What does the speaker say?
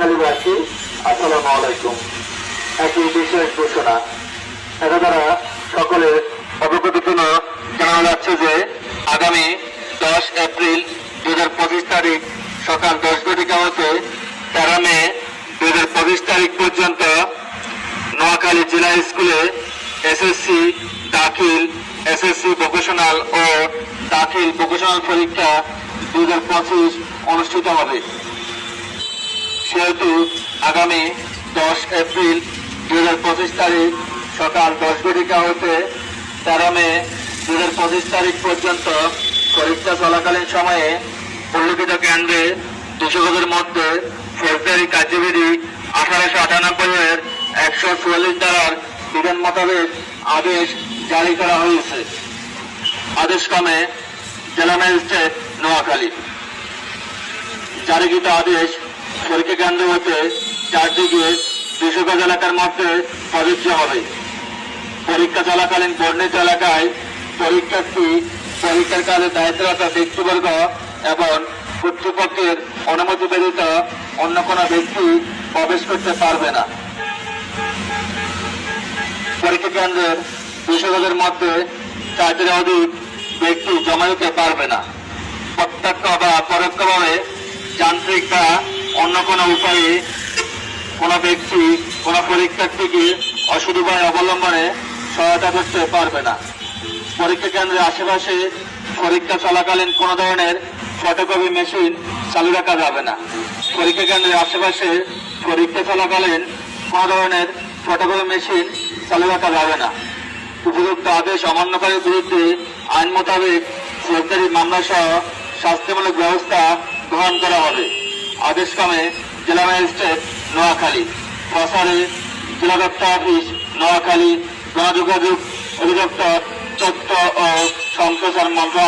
নোয়াখালীবাসী আসসালামু আলাইকুম। একটি বিশেষ ঘোষণা। এটা দ্বারা সকলের অবগতির জন্য জানানো যাচ্ছে যে, আগামী দশ এপ্রিল দুই হাজার পঁচিশ তারিখ সকাল দশ ঘটিকা হতে তেরো মে দুই হাজার পঁচিশ তারিখ পর্যন্ত নোয়াখালী জেলা স্কুলে এসএসসি দাখিল, এসএসসি ভোকেশনাল ও দাখিল ভোকেশনাল পরীক্ষা দুই হাজার পঁচিশ অনুষ্ঠিত হবে। সেহেতু আগামী দশ এপ্রিল দুই হাজার পঁচিশ তারিখ সকাল দশ ঘটিকা হতে তেরো মে দুই হাজার পঁচিশ তারিখ পর্যন্ত পরীক্ষা চলাকালীন সময়ে উল্লেখিত কেন্দ্রে দুশো গজের মধ্যে ফৌজদারি কার্যবিধি আঠারোশো আটানব্বই এর একশো চুয়াল্লিশ ধারার বিধান মোতাবেক আদেশ জারি করা হয়েছে। আদেশ ক্রমে জেলা ম্যাজিস্ট্রেট নোয়াখালী। জারিকৃত আদেশ পরীক্ষা কেন্দ্র হতে চারদিকে দুশো এলাকার মধ্যে প্রযোজ্য হবে। পরীক্ষা চলাকালীন বর্ণিত এলাকায় পরীক্ষার্থী পরীক্ষার কাজে দায়িত্বরত ব্যক্তিবর্গ এবং কর্তৃপক্ষের অনুমতি ব্যতীত অন্য কোনো ব্যক্তি প্রবেশ করতে পারবে না। পরীক্ষা কেন্দ্রের দুশো মধ্যে চারটির অধিক ব্যক্তি জমা দিতে পারবে না। প্রত্যক্ষ বা পরোক্ষভাবে যান্ত্রিক বা কোনো উপায়ে কোনো ব্যক্তি কোনো পরীক্ষার্থীকে অসৎ উপায় অবলম্বনে সহায়তা করতে পারবে না। পরীক্ষা কেন্দ্রের আশেপাশে পরীক্ষা চলাকালীন কোনো ধরনের ফটোকপি মেশিন চালু রাখা যাবে না। পরীক্ষা কেন্দ্রের আশেপাশে পরীক্ষা চলাকালীন কোনো ধরনের ফটোকপি মেশিন চালু রাখা যাবে না। উপযুক্ত আদেশ অমান্যকারীর বিরুদ্ধে আইন মোতাবেক ফৌজদারি মামলা সহ শাস্তিমূলক ব্যবস্থা গ্রহণ করা হবে। আদেশক্রমে জেলা ম্যাজিস্ট্রেট নোয়াখালী। প্রসারে জেলা দপ্তর অফিস নোয়াখালী। গণযোগাযোগ অধিদপ্তর তথ্য ও সম্প্রচার মন্ত্রণালয়।